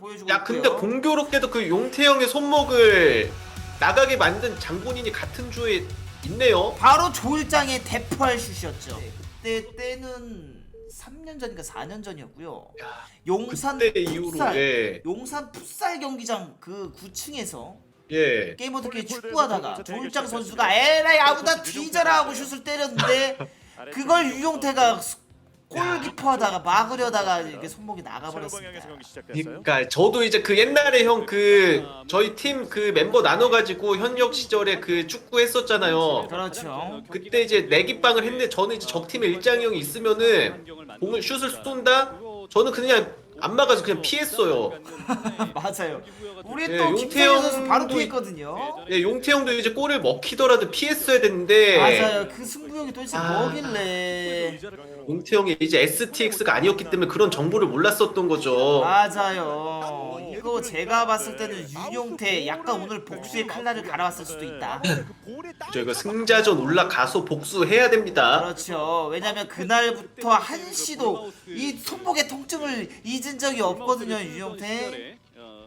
보여주고 야 근데 있고요. 공교롭게도 그 용태형의 손목을 나가게 만든 장본인이 같은 조에 있네요. 바로 조일장의 대포할 슛이었죠. 네, 그때 때는 3년 전인가 4년 전이었고요. 야, 용산 그때 이후로 풋살, 예, 용산 풋살 경기장 그 9층에서 예. 게이머들끼리 축구하다가 조일장 선수가 에라이 아무다 뒤져라 하고 슛을 때렸는데 그걸 유용태가 골키퍼 하다가 막으려다가 이게 손목이 나가버렸습니다. 그러니까 저도 이제 그 옛날에 형 그 저희 팀 그 멤버 나눠가지고 현역 시절에 그 축구 했었잖아요. 그렇죠. 그때 이제 내기빵을 했는데 저는 이제 적 팀에 일장이 형이 있으면은 공을 슛을 쏜다. 저는 그냥 안 막아서 그냥 피했어요. 맞아요. 우리 예, 또 김태형 선수 바로 용태형도 피했거든요. 예, 용태 형도 이제 골을 먹히더라도 피했어야 되는데 맞아요. 그 승부욕이 도대체 아. 뭐길래? 용태 형이 이제 STX가 아니었기 때문에 그런 정보를 몰랐었던 거죠. 맞아요. 이거 제가 봤을 때는 윤용태 약간 오늘 복수의 칼날을 갈아왔을 수도 있다. 저 이거 승자전 올라가서 복수해야 됩니다. 그렇죠. 왜냐면 그날부터 한시도 이 손목의 통증을 잊은 적이 없거든요, 윤용태.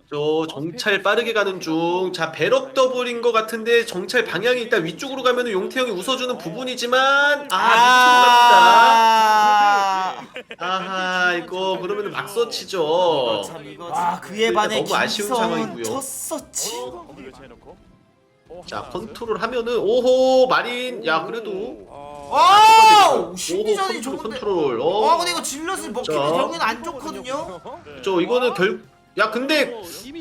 저 정찰 빠르게 가는 중. 자 배럭 더블인 것 같은데 정찰 방향이 일단 위쪽으로 가면 용태 형이 웃어주는 부분이지만 아 밑으로 갑니다. 아, 아하 이거 그러면 막 서치죠. 참 이거 와 그에 반해 너무 아쉬운 김성은 상황이고요. 쳤었지. 자 컨트롤 하면은 오호 마린 야 그래도 오! 심리전이 컨트롤 좋은데. 컨트롤 어, 어. 근데 이거 질럿을 먹히면 자. 결국엔 안 좋거든요. 저 이거는 결. 야 근데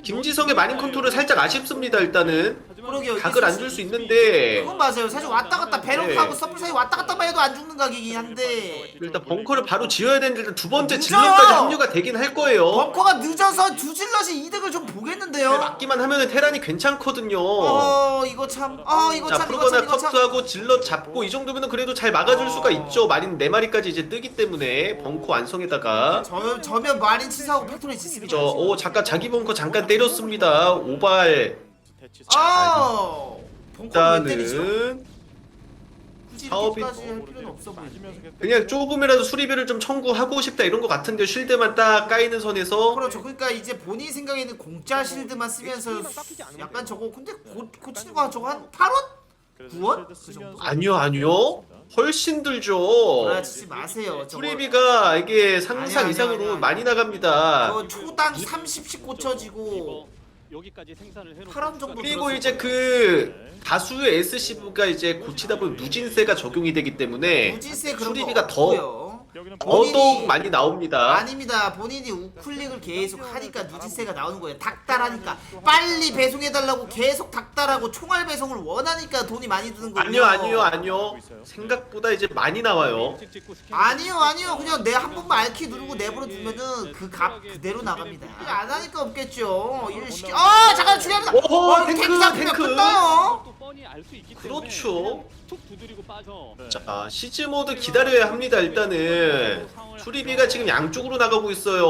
김지성의 마린 컨트롤 살짝 아쉽습니다 일단은 그러게요. 각을 안 줄 수 있는데 그건 맞아요. 사실 왔다 갔다 배럭하고 네. 서플 사이 왔다 갔다만 해도 안 죽는 각이긴 한데 일단 벙커를 바로 지어야 되는데 일단 두 번째! 질럿까지 합류가 되긴 할 거예요. 벙커가 늦어서 두 질럿이 이득을 좀 보겠는데요. 맞기만 하면은 테란이 괜찮거든요. 어 이거 참. 아 이거 자 참 이거 프로거나 참 이거 참. 커트하고 질럿 잡고 이 정도면은 그래도 잘 막아줄 수가 있죠. 마린 네 마리까지 이제 뜨기 때문에 벙커 완성에다가 저 저면 마린 치사하고 팩토리 짓습니다. 저오 잠깐 자기 벙커 잠깐 때렸습니다. 오발 아 벙커 왜 때리죠? 일단은 굳이 사업이- 이렇게까지 할 필요는 없어 보이네. 그냥 조금이라도 수리비를 좀 청구하고 싶다 이런 거 같은데 쉴드만 딱 까이는 선에서 그렇죠. 그러니까 이제 본인 생각에는 공짜 실드만 쓰면서 약간 저거 근데 고, 고치는 거 저거 한 8원? 9원? 그 정도? 아니요 아니요 훨씬 들죠. 그러지 마세요. 저거 수리비가 이게 상상 아니야, 이상으로 아니야. 많이 나갑니다. 그거 초당 30씩 꽂혀지고 여기까지 생산을 해놓고 8원 정도 그리고 이제. 그 다수의 SCV가 이제 고치다 보면 누진세가 적용이 되기 때문에 무지세 그런 수리비가 거더 없고요. 본인이- 많이 나옵니다. 아닙니다. 본인이 우클릭을 계속 하니까 누지세가 나오는 거예요. 닥달하니까 빨리 배송해달라고 계속 닥달하고 총알 배송을 원하니까 돈이 많이 드는 거예요. 아니요 아니요 아니요 생각보다 이제 많이 나와요. 아니요 아니요 그냥 내 한 번만 알키 누르고 내버려 두면은 그 값 그대로 나갑니다. 일안 하니까 없겠죠. 일 시키. 아 잠깐 중요합니다. 오호, 어, 탱크, 탱크. 끝나요. 또 뻔히 알 수 있기 그렇죠. 때문에 툭 두드리고 빠져. 자 시즈 모드 기다려야 합니다 일단은 수리비가 지금 양쪽으로 나가고 있어요.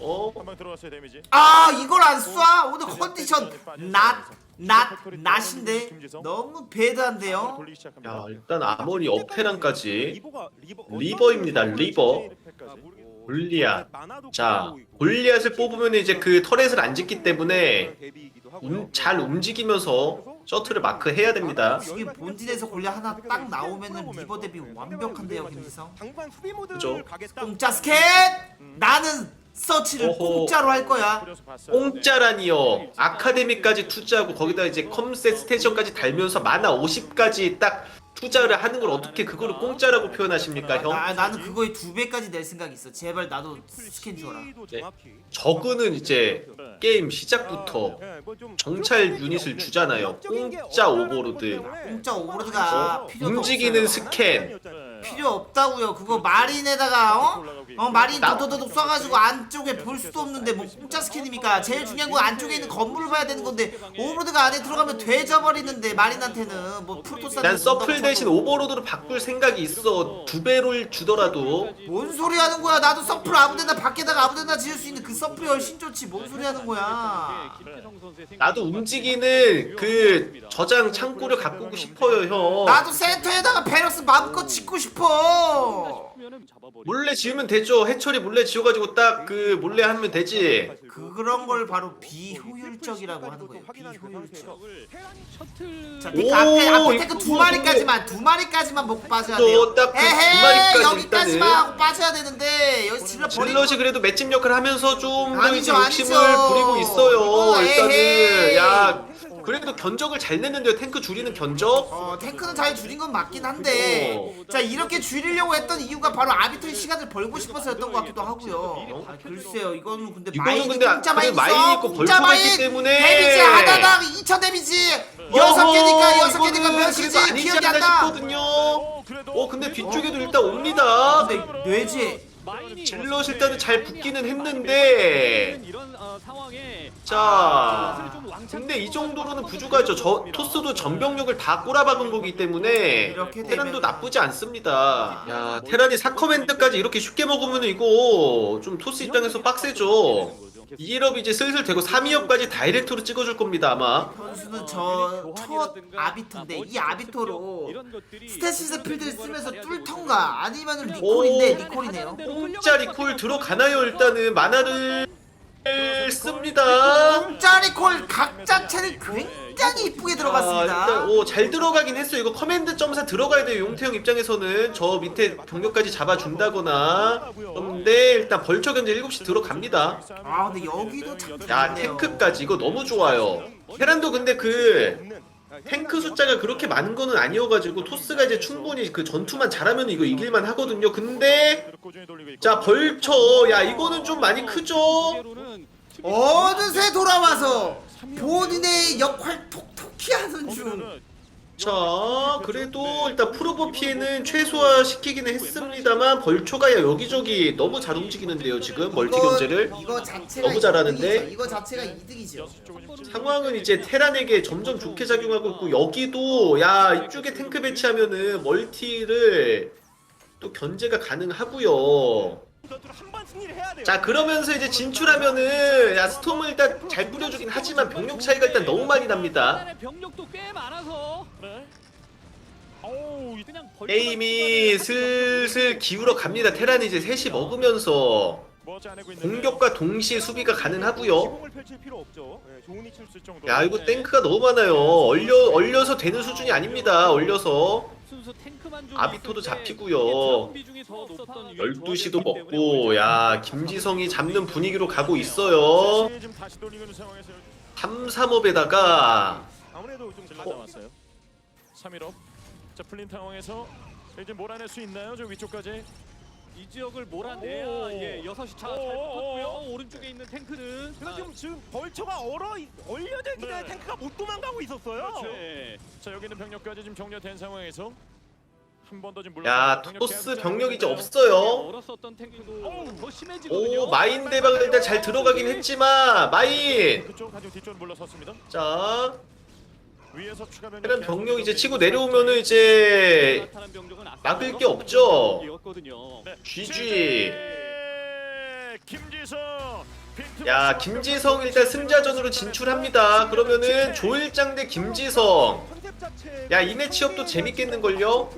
어 한방 들어갔어요 데미지. 아 이걸 안 쏴? 오늘 컨디션 낫낫 낫인데 너무 배드한데요. 돌리기 시작합니다. 야 일단 아머리 리버 리버입니다, 리버. 골리앗. 자 골리앗을 뽑으면 이제 그 터렛을 안 짓기 때문에 음, 잘 움직이면서 셔틀을 마크 해야 됩니다. 지금 본진에서 골리 하나 딱 나오면은 리버 대비 완벽한데요 김지성. 그죠. 공짜 스캔 나는 서치를 오호. 공짜로 할 거야. 공짜라니요. 아카데미까지 투자하고 거기다 이제 컴셋 스테이션까지 달면서 만화 50까지 딱 투자를 하는 걸 어떻게 그거를 공짜라고 표현하십니까 형? 나 나는 그거에 두 배까지 낼 생각 있어. 제발 나도 스캔 줘라. 네. 저그는 이제 게임 시작부터 정찰 유닛을 주잖아요. 공짜 오버로드. 공짜 오버로드가 필요도 움직이는 없어요. 스캔. 필요 없다고요. 그거 마린에다가 어? 어 마린 나- 도도도도 쏴가지고 안쪽에 볼 수도 없는데 뭐 공짜 스캔입니까? 제일 중요한 건 안쪽에 있는 건물을 봐야 되는 건데 오버로드가 안에 들어가면 돼져버리는데 마린한테는 뭐 프로토스 난 서플 대신 오버로드로 바꿀 생각이 있어. 두 배를 주더라도. 뭔 소리 하는 거야? 나도 서플 아무데나 밖에다가 아무데나 지을 수 있는 그 서플이 훨씬 좋지. 뭔 소리 하는 거야? 나도 움직이는 그 저장 창고를 가꾸고 싶어요 형. 나도 베럭스 마음껏 짓고 싶어. 몰래 지으면 되죠. 해철이 몰래 지어가지고 딱 그 몰래 하면 되지. 그런 걸 바로 비효율적이라고 하는 거예요. 비효율적. 자, 오, 탱크 앞에 앞에 탱크 두 마리까지만 두 마리까지만 먹고 빠져야 또 돼요. 딱그두 에헤이 마리까지 여기까지만 일단은. 하고 빠져야 되는데 여기 질러 버리고 질럿이 그래도 맷집 역할을 하면서 좀더 이제 아니죠, 욕심을 아니죠. 부리고 있어요. 이거 일단은 에헤이. 야 그래도 견적을 잘 냈는데요. 탱크 줄이는 견적. 어 탱크는 잘 줄인 건 맞긴 한데 어. 자 이렇게 줄이려고 했던 이유가 바로 아비토의 시간을 벌고 싶어서였던 것 같기도 하고요. 아, 글쎄요 이거는 근데 이거는 마인이 근데 공짜 그래, 마인 마인이 있어. 있고 공짜 벌초가 마인 있기 때문에. 데미지 하나당 2천 데미지 여섯 개니까 여섯 개니까 그래도 몇이지 기억이 않나 안 나. 싶거든요. 어, 그래도 어 근데 뒤쪽에도 일단 옵니다. 근데 뇌지 마인이 질럿 일단은 잘 붙기는 했는데 어, 자 근데 이 정도로는 부족하죠. 저 토스도 전병력을 다 꼬라박은 거기 때문에 이렇게 테란도 되면- 나쁘지 않습니다. 야 테란이 4커맨드까지 이렇게 쉽게 먹으면 이거 좀 토스 입장에서 빡세죠. 2일업 이제 슬슬 되고 3위업까지 다이렉트로 찍어줄 겁니다 아마. 선수는 저 첫 아비토인데 이 아비토로 스테시스 필드를 쓰면서 뚫던가 아니면 리콜인데 리콜이네요. 공짜 리콜 들어가나요 일단은 만화를 씁니다. 공짜 리콜 각 자체는 굉장히 이쁘게 아, 들어갔습니다. 일단 오, 잘 들어가긴 했어요. 이거 커맨드 점사 들어가야 돼요. 용태형 입장에서는 저 밑에 병력까지 잡아준다거나. 근데 일단 벌처 견제 7시 들어갑니다. 아 근데 여기도 참 야 좋네요. 탱크까지 이거 너무 좋아요. 테란도 근데 그 탱크 숫자가 그렇게 많은 거는 아니어가지고 토스가 이제 충분히 그 전투만 잘하면 이거 이길만 하거든요. 근데. 자 벌처 야 이거는 좀 많이 크죠. 어느새 돌아와서 본인의 역할 톡톡히 하는 중. 자 그래도 일단 프로보 피해는 최소화 시키기는 했습니다만 벌초가 여기저기 너무 잘 움직이는데요 지금 멀티 이거- 견제를 이거 자체가 너무 잘하는데? 이득이죠. 이거 자체가 이득이죠. 상황은 이제 테란에게 점점 좋게 작용하고 있고 여기도 야 이쪽에 탱크 배치하면은 멀티를 또 견제가 가능하고요 자 그러면서 이제 진출하면은 야 스톰은 일단 잘 뿌려주긴 하지만 병력 차이가 일단 너무 많이 납니다. 병력도 꽤 많아서. 네. 게임이 슬슬 기울어 갑니다. 테란이 이제 셋이 먹으면서. 공격과 동시에 수비가 가능하고요. 네, 쓸 정도. 야 이거 탱크가 너무 많아요. 얼려, 얼려서 되는 수준이 아닙니다. 얼려서 아비토도 잡히고요. 이게 드라군 비중이 더 높았던 이런 12시도 조합이었기 먹고 야 김지성이 잡는 분위기로 가고 있어요 지금 다시 돌리고 있는 상황에서 3-3업에다가 아무래도 좀 질러 나왔어요. 3일업. 자, 풀린 상황에서 이제 몰아낼 수 있나요? 저 위쪽까지. 이 지역을 몰아내야 오. 예, 6시 차잘 오, 붙었고요. 오, 오른쪽에 있는 탱크는 그리고 아, 지금 지금 벌처가 얼어 얼려져 있기 때문에 네. 탱크가 못 도망가고 있었어요. 그렇죠. 네. 자, 여기 있는 병력까지 지금 정리된 상황에서 지금 야 토스 병력이 이제. 없어요 심해지거든요. 오 마인 대박을 일단 잘 들어가긴 했지만 마인 그쪽 가지고 뒤쪽으로 물러섰습니다. 자 위에서 추가 병력 병력 이제 치고 내려오면은 이제 막을 게 없죠. 네. GG 김지성 야 김지성 일단 승자전으로 진출합니다 그러면은 조일장 대 김지성 야 이내 취업도 재밌겠는걸요?